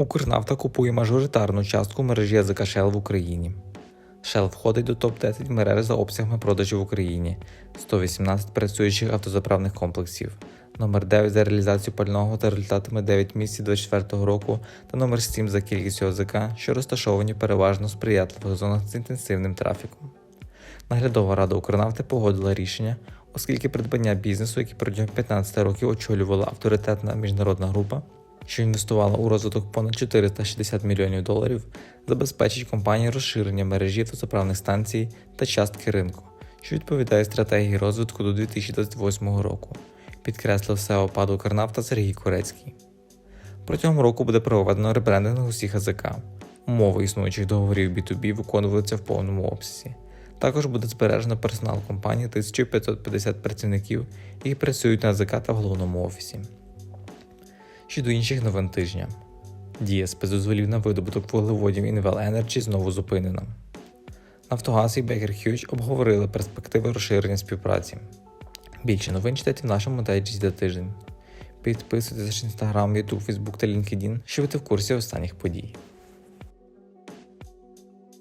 Укрнафта купує мажоритарну частку мережі язика Shell в Україні. Shell входить до топ-10 мереж за обсягами продажів в Україні, 118 працюючих автозаправних комплексів, номер 9 за реалізацію пального та результатами 9 місяців 2024 року та номер 7 за кількістю ОЗК, що розташовані переважно в сприятливих зонах з інтенсивним трафіком. Наглядова рада Укрнафти погодила рішення, оскільки придбання бізнесу, який протягом 15 років очолювала авторитетна міжнародна група, що інвестувала у розвиток понад 460 мільйонів доларів, забезпечить компанії розширення мережі автозаправних станцій та частки ринку, що відповідає стратегії розвитку до 2028 року, підкреслив СЕО ПАД Укрнафта Сергій Корецький. Протягом року буде проведено ребрендинг усіх АЗК. Умови існуючих договорів B2B виконуваються в повному обсязі. Також буде збережено персонал компанії 1550 працівників, які працюють на АЗК та в головному офісі. Щодо інших новин тижня. Дія спецдозволів на видобуток вуглеводів Invel Energy знову зупинена. Нафтогаз і Baker Hughes обговорили перспективи розширення співпраці. Більше новин читайте в нашому дайджесті за тиждень. Підписуйтесь на Instagram, YouTube, Facebook та LinkedIn, щоб бути в курсі останніх подій.